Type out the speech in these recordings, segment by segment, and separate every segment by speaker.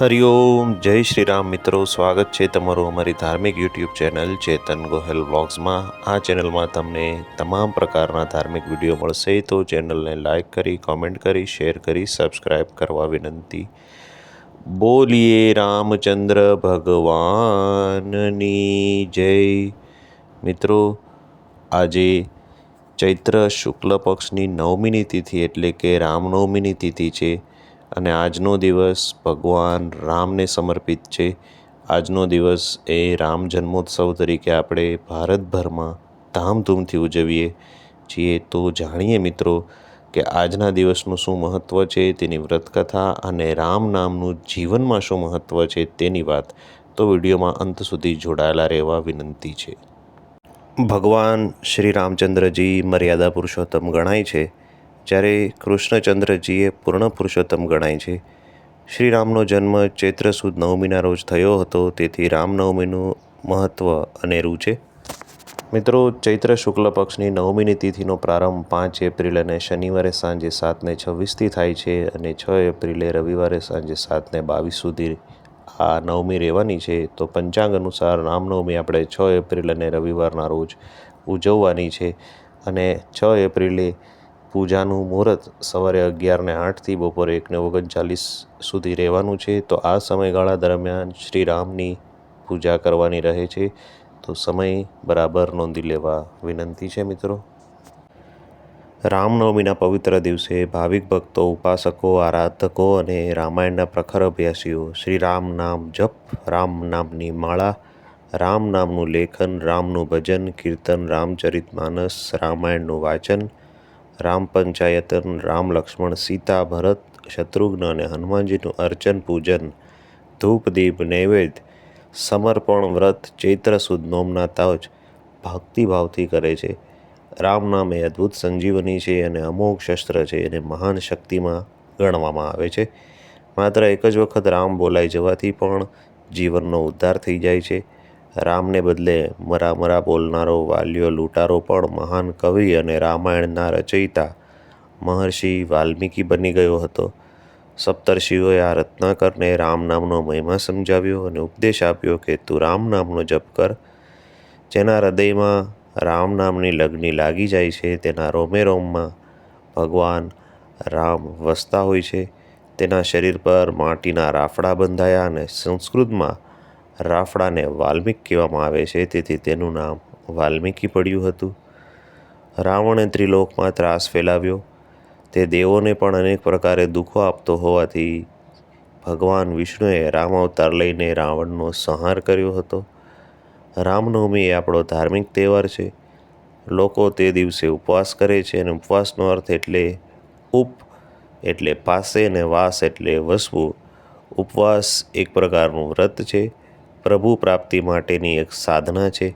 Speaker 1: હરિઓમ, જય શ્રી રામ મિત્રો, સ્વાગત છે તમારું અમારી ધાર્મિક યુટ્યુબ ચેનલ ચેતન ગોહેલ વ્લોગ્સમાં. આ ચેનલમાં તમને તમામ પ્રકારના ધાર્મિક વીડિયો મળશે, તો ચેનલને લાઇક કરી, કોમેન્ટ કરી, શેર કરી સબસ્ક્રાઈબ કરવા વિનંતી. બોલીએ રામચંદ્ર ભગવાનની જય. મિત્રો, આજે ચૈત્ર શુક્લ પક્ષની નવમીની તિથિ એટલે કે રામનવમીની તિથિ છે. અને આજનો દિવસ ભગવાન રામને સમર્પિત છે. આજનો દિવસ એ રામ જન્મોત્સવ તરીકે આપણે ભારતભરમાં ધામધૂમથી ઉજવીએ છીએ. તો જાણીએ મિત્રો કે આજના દિવસનું શું મહત્ત્વ છે, તેની વ્રતકથા અને રામ નામનું જીવનમાં શું મહત્ત્વ છે તેની વાત. તો વિડીયોમાં અંત સુધી જોડાયેલા રહેવા વિનંતી છે. ભગવાન શ્રી રામચંદ્રજી મર્યાદા પુરુષોત્તમ ગણાય છે. જ્યારે કૃષ્ણચંદ્રજીએ પૂર્ણ પુરુષોત્તમ ગણાય છે. શ્રીરામનો જન્મ ચૈત્ર સુદ નવમીના રોજ થયો હતો, તેથી રામનવમીનું મહત્ત્વ અનેરું છે. મિત્રો, ચૈત્ર શુક્લ પક્ષની નવમીની તિથિનો પ્રારંભ પાંચ એપ્રિલ અને શનિવારે સાંજે સાતને છવ્વીસથી થાય છે અને છ એપ્રિલે રવિવારે સાંજે સાતને બાવીસ સુધી આ નવમી રહેવાની છે. તો પંચાંગ અનુસાર રામનવમી આપણે છ એપ્રિલ અને રવિવારના રોજ ઉજવવાની છે અને છ એપ્રિલે પૂજાનું મુહૂર્ત સવારે અગિયારને આઠથી બપોરે એકને ઓગણચાલીસ સુધી રહેવાનું છે. તો આ સમયગાળા દરમિયાન શ્રી રામની પૂજા કરવાની રહે છે. તો સમય બરાબર નોંધી લેવા વિનંતી છે મિત્રો. રામનવમીના પવિત્ર દિવસે ભાવિક ભક્તો, ઉપાસકો, આરાધકો અને રામાયણના પ્રખર અભ્યાસીઓ શ્રી રામ નામ જપ, રામ નામની માળા, રામ નામનું લેખન, રામનું ભજન, કીર્તન, રામચરિત માનસ, રામાયણનું વાંચન રામ પંચાયતન, રામ લક્ષ્મણ, સીતા ભરત, શત્રુઘ્ન અને હનુમાનજીનું અર્ચન, પૂજન, ધૂપ, દીપ, નૈવેદ્ય, સમર્પણ, વ્રત, ચૈત્ર સુદ, નોમના તાજ ભક્તિભાવથી કરે છે. રામ નામ એ અદ્ભુત સંજીવની છે અને અમોઘ શસ્ત્ર છે એને મહાન શક્તિમાં ગણવામાં આવે છે. માત્ર એક જ વખત રામ બોલાઈ જવાથી પણ જીવનનો ઉદ્ધાર થઈ જાય છે. રામને બદલે મરા મરા બોલનારો વાલ્યો લૂંટારો પણ મહાન કવિ અને રામાયણના રચયિતા મહર્ષિ વાલ્મીકી બની ગયો હતો. સપ્તર્ષિઓએ આ રત્નાકરને રામ નામનો મહિમા સમજાવ્યો અને ઉપદેશ આપ્યો કે તું રામ નામનો જપ કર. જેના હૃદયમાં રામ નામની લગ્ની લાગી જાય છે, તેના રોમે રોમમાં ભગવાન રામ વસતા હોય છે, તેના શરીર પર માટીના રાફડા બંધાયા અને સંસ્કૃતમાં રાફડાને વાલ્મિક કહેવામાં આવે છે, તેથી તેનું નામ વાલ્મિકી પડ્યું હતું. રાવણે ત્રિલોકમાં ત્રાસ ફેલાવ્યો. તે દેવોને પણ અનેક પ્રકારે દુઃખો આપતો હોવાથી ભગવાન વિષ્ણુએ રામ અવતાર લઈને રાવણનો સંહાર કર્યો હતો. રામનવમી એ આપણો ધાર્મિક તહેવાર છે. લોકો તે દિવસે ઉપવાસ કરે છે અને ઉપવાસનો અર્થ એટલે ઉપ એટલે પાસે અને વાસ એટલે વસવું. ઉપવાસ એક પ્રકારનું વ્રત છે. પ્રભુ પ્રાપ્તિ માટેની એક સાધના છે.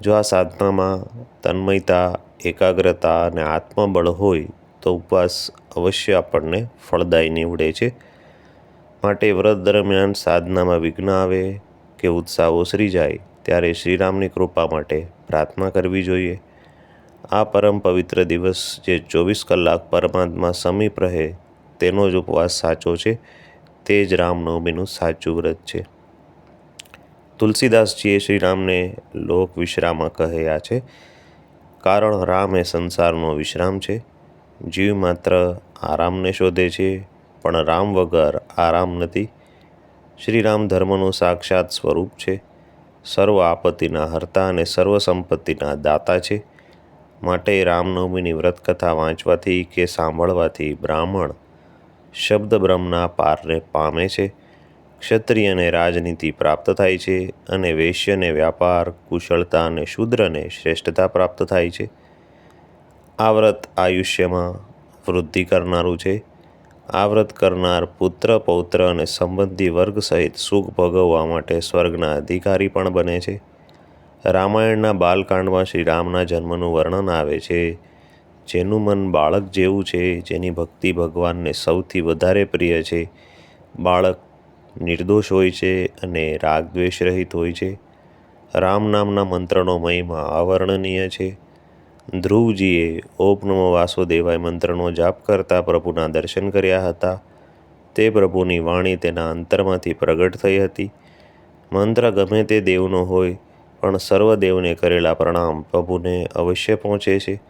Speaker 1: જો આ સાધનામાં તન્મયતા, એકાગ્રતા અને આત્મબળ હોય, તો ઉપવાસ અવશ્ય આપણને ફળદાયી નીવડે છે. માટે વ્રત દરમિયાન સાધનામાં વિઘ્ન આવે કે ઉત્સાહ ઓસરી જાય, ત્યારે શ્રીરામની કૃપા માટે પ્રાર્થના કરવી જોઈએ. આ પરમ પવિત્ર દિવસ જે ચોવીસ કલાક પરમાત્મા સમીપ રહે, તેનો જ ઉપવાસ સાચો છે. તે જ રામનવમીનું સાચું વ્રત છે. તુલસીદાસજીએ શ્રીરામને લોક વિશ્રામા કહ્યા છે, કારણ રામ એ સંસારનો વિશ્રામ છે. જીવ માત્ર આરામને શોધે છે, પણ રામ વગર આરામ નથી. શ્રીરામ ધર્મનું સાક્ષાત સ્વરૂપ છે. સર્વ આપત્તિના હર્તા અને સર્વ સંપત્તિના દાતા છે. માટે રામનવમીની વ્રતકથા વાંચવાથી કે સાંભળવાથી બ્રાહ્મણ શબ્દ બ્રહ્મના પારને પામે છે. ક્ષત્રિયને રાજનીતિ પ્રાપ્ત થાય છે અને વૈશ્યને વ્યાપાર, કુશળતા અને શૂદ્રને શ્રેષ્ઠતા પ્રાપ્ત થાય છે. આ વ્રત આયુષ્યમાં વૃદ્ધિ કરનારું છે. આ વ્રત કરનાર પુત્ર, પૌત્ર અને સંબંધી વર્ગ સહિત સુખ ભોગવવા માટે સ્વર્ગના અધિકારી પણ બને છે. રામાયણના બાલકાંડમાં શ્રી રામના જન્મનું વર્ણન આવે છે. જેનું મન બાળક જેવું છે, જેની ભક્તિ ભગવાનને સૌથી વધારે પ્રિય છે. બાળક નિર્દોષ હોય છે અને રાગદ્વેષ રહિત હોય છે. રામ નામના મંત્રનો મહિમા અવર્ણનીય છે. ધ્રુવજીએ ઓમ નમો વાસુદેવાય મંત્રનો જાપ કરતા પ્રભુના દર્શન કર્યા હતા. તે પ્રભુની વાણી તેના અંતરમાંથી પ્રગટ થઈ હતી. મંત્ર ગમે તે દેવનો હોય, પણ સર્વદેવને કરેલા પ્રણામ પ્રભુને અવશ્ય પહોંચે છે.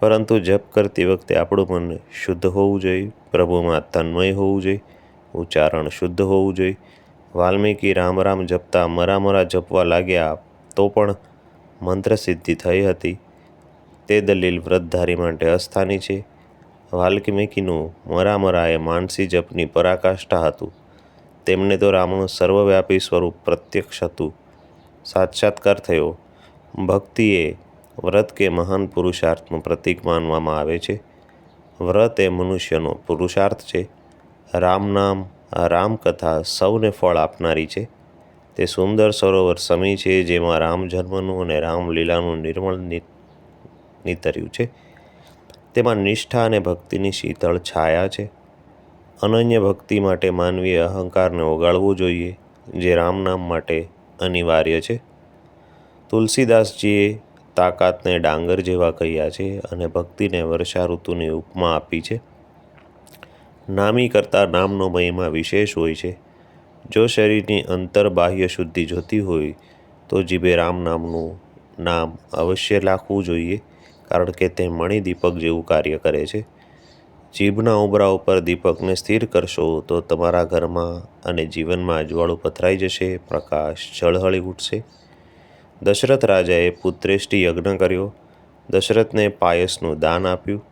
Speaker 1: પરંતુ જપ કરતી વખતે આપણું મન શુદ્ધ હોવું જોઈએ, પ્રભુમાં તન્મય હોવું જોઈએ. ઉચ્ચારણ શુદ્ધ હોવું જોઈએ. વાલ્મીકી રામ રામ જપતા મરા મરા જપવા લાગ્યા તો પણ મંત્ર સિદ્ધિ થઈ હતી. તે દલીલ વ્રતધારી માટે અસ્થાની છે. વાલ્મીકીનું મરા મરા એ માનસી જપની પરાકાષ્ઠા હતું. તેમને તો રામનું સર્વવ્યાપી સ્વરૂપ પ્રત્યક્ષ હતું. સાક્ષાત્કાર થયો. ભક્તિ એ વ્રત કે મહાન પુરુષાર્થનું પ્રતીક માનવામાં આવે છે. વ્રત એ મનુષ્યનો પુરુષાર્થ છે. રામ નામ રામકથા સૌને ફળ આપનારી છે. તે સુંદર સરોવર સમી છે, જેમાં રામ જન્મનું અને રામલીલાનું નિર્મળ નીતર્યું છે. તેમાં નિષ્ઠા અને ભક્તિની શીતળ છાયા છે. અનન્ય ભક્તિ માટે માનવીય અહંકારને ઓગાળવો જોઈએ, જે રામ નામ માટે અનિવાર્ય છે. તુલસીદાસજીએ તાકાતને ડાંગર જેવા કહ્યા છે અને ભક્તિને વર્ષા ઋતુની ઉપમા આપી છે. નામી કરતાં નામનો મહિમા વિશેષ હોય છે. જો શરીરની અંતર બાહ્ય શુદ્ધિ જોતી હોય, તો જીભે રામ નામનું નામ અવશ્ય લાખવું જોઈએ, કારણ કે તે મણિ દીપક જેવું કાર્ય કરે છે. જીભના ઉંબરા ઉપર દીપકને સ્થિર કરશો, તો તમારા ઘરમાં અને જીવનમાં અજવાળું પથરાઈ જશે, પ્રકાશ ઝળહળી ઉઠશે. દશરથ રાજાએ પુત્રેષ્ટિ યજ્ઞ કર્યો. દશરથને પાયસનું દાન આપ્યું.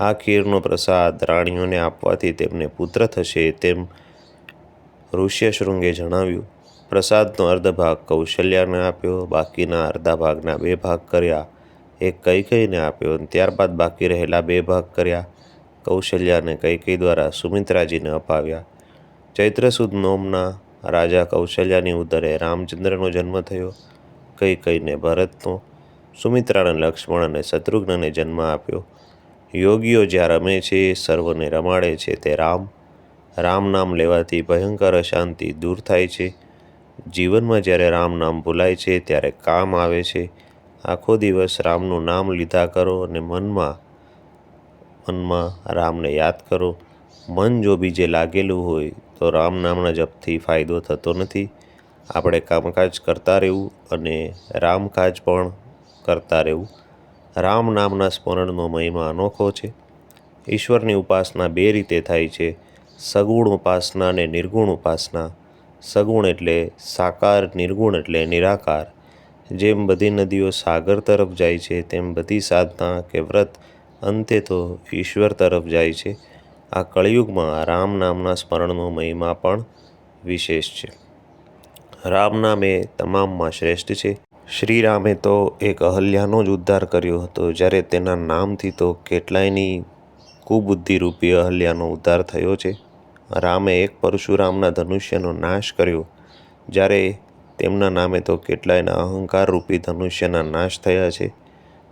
Speaker 1: આ ખીરનો પ્રસાદ રાણીઓને આપવાથી તેમને પુત્ર થશે તેમ ઋષ્યશૃંગે જણાવ્યું. પ્રસાદનો અર્ધ ભાગ કૌશલ્યાને આપ્યો, બાકીના અર્ધા ભાગના બે ભાગ કર્યા. એક કઈ કઈને આપ્યો અને ત્યારબાદ બાકી રહેલા બે ભાગ કર્યા. કૌશલ્યાને કઈ દ્વારા સુમિત્રાજીને અપાવ્યા. ચૈત્ર સુદ નોમના રાજા કૌશલ્યાની ઉદરે રામચંદ્રનો જન્મ થયો. કઈ કઈને ભરતનો, સુમિત્રાને લક્ષ્મણ અને શત્રુઘ્નને જન્મ આપ્યો. યોગીઓ જ્યાં રમે છે, સર્વને રમાડે છે તે રામ. રામ નામ લેવાથી ભયંકર અશાંતિ દૂર થાય છે. જીવનમાં જ્યારે રામ નામ ભૂલાય છે, ત્યારે કામ આવે છે. આખો દિવસ રામનું નામ લીધા કરો અને મનમાં મનમાં રામને યાદ કરો. મન જો બીજે લાગેલું હોય, તો રામ નામના જપથી ફાયદો થતો નથી. આપણે કામકાજ કરતા રહેવું અને રામકાજ પણ કરતા રહેવું. રામ નામના સ્મરણનો મહિમા અનોખો છે. ઈશ્વરની ઉપાસના બે રીતે થાય છે. સગુણ ઉપાસના અને નિર્ગુણ ઉપાસના. સગુણ એટલે સાકાર, નિર્ગુણ એટલે નિરાકાર. જેમ બધી નદીઓ સાગર તરફ જાય છે, તેમ બધી સાધના કે વ્રત અંતે તો ઈશ્વર તરફ જાય છે. આ કળિયુગમાં રામ નામના સ્મરણનો મહિમા પણ વિશેષ છે. રામ નામ એ તમામમાં શ્રેષ્ઠ છે. શ્રી રામે તો એક અહલ્યાનો જ ઉદ્ધાર કર્યો હતો. જ્યારે તેના નામથી તો કેટલાયની કુબુદ્ધિરૂપી અહલ્યાનો ઉદ્ધાર થયો છે. રામે એક પરશુરામના ધનુષ્યનો નાશ કર્યો. જ્યારે તેમના નામે તો કેટલાયના અહંકાર રૂપી ધનુષ્યના નાશ થયા છે.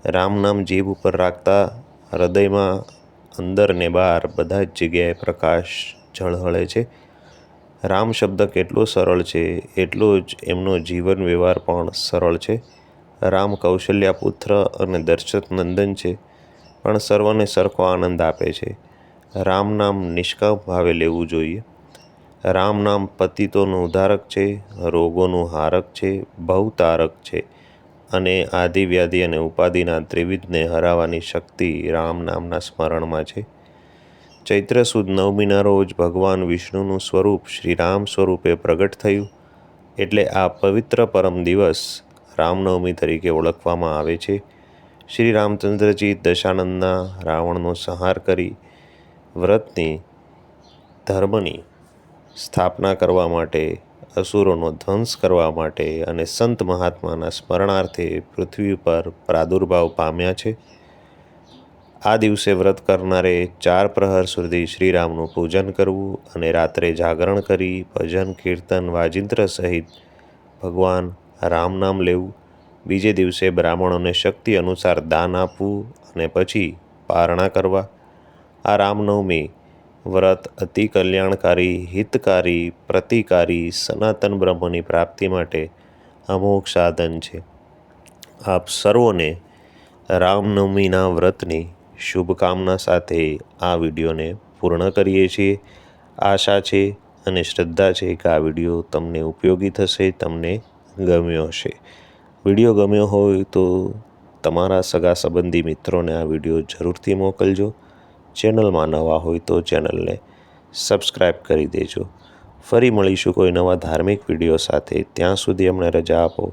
Speaker 1: રામ નામ જીભ ઉપર રાખતા હૃદયમાં અંદર ને બહાર બધા જ જગ્યાએ પ્રકાશ ઝળહળે છે. રામ શબ્દ કેટલો સરળ છે? એટલો જ એમનો જીવન વ્યવહાર પણ સરળ છે. રામ કૌશલ્યા પુત્ર અને દર્શક નંદન છે, પણ સર્વને સરખો આનંદ આપે છે. રામ નામ નિષ્કામ ભાવે લેવું જોઈએ. રામ નામ પતિતોનું ઉદ્ધારક છે, રોગોનું હારક છે, ભવતારક છે, અને આદિવ્યાધિ અને ઉપાધિના ત્રિવિધને હરાવવાની શક્તિ રામ નામના સ્મરણમાં છે. ચૈત્ર સુદ નવમીના રોજ ભગવાન વિષ્ણુનું સ્વરૂપ શ્રી રામ સ્વરૂપે પ્રગટ થયું. એટલે આ પવિત્ર પરમ દિવસ રામનવમી તરીકે ઓળખવામાં આવે છે. શ્રી રામચંદ્રજી દશાનંદના રાવણનો સંહાર કરી વ્રતની ધર્મની સ્થાપના કરવા માટે, અસુરોનો ધ્વંસ કરવા માટે અને સંત મહાત્માના સ્મરણાર્થે પૃથ્વી પર પ્રાદુર્ભાવ પામ્યા છે. આ દિવસે વ્રત કરનારે ચાર પ્રહર સુધી શ્રીરામનું પૂજન કરવું અને રાત્રે જાગરણ કરી ભજન, કીર્તન, વાજિંત્ર સહિત ભગવાન રામ નામ લેવું. બીજે દિવસે બ્રાહ્મણોને શક્તિ અનુસાર દાન આપવું અને પછી પારણા કરવા. આ રામનવમી વ્રત અતિ કલ્યાણકારી, હિતકારી, પ્રતિકારી, સનાતન બ્રહ્મની પ્રાપ્તિ માટે અમોઘ સાધન છે. આપ સર્વોને રામનવમીના વ્રતની શુભકામના સાથે આ વિડીયોને પૂર્ણ કરીએ છીએ. આશા છે અને શ્રદ્ધા છે કે આ વીડિયો તમને ઉપયોગી થશે, તમને ગમ્યો હશે. વીડિયો ગમ્યો હોય તો તમારા સગા સંબંધી મિત્રોને આ વીડિયો જરૂરથી મોકલજો. ચેનલમાં નવા હોય તો ચેનલને સબસ્ક્રાઈબ કરી દેજો. ફરી મળીશું કોઈ નવા ધાર્મિક વીડિયો સાથે. ત્યાં સુધી અમને રજા આપો.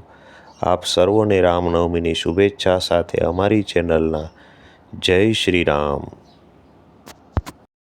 Speaker 1: આપ સર્વોને રામનવમીની શુભેચ્છા સાથે અમારી ચેનલના જય શ્રી રામ.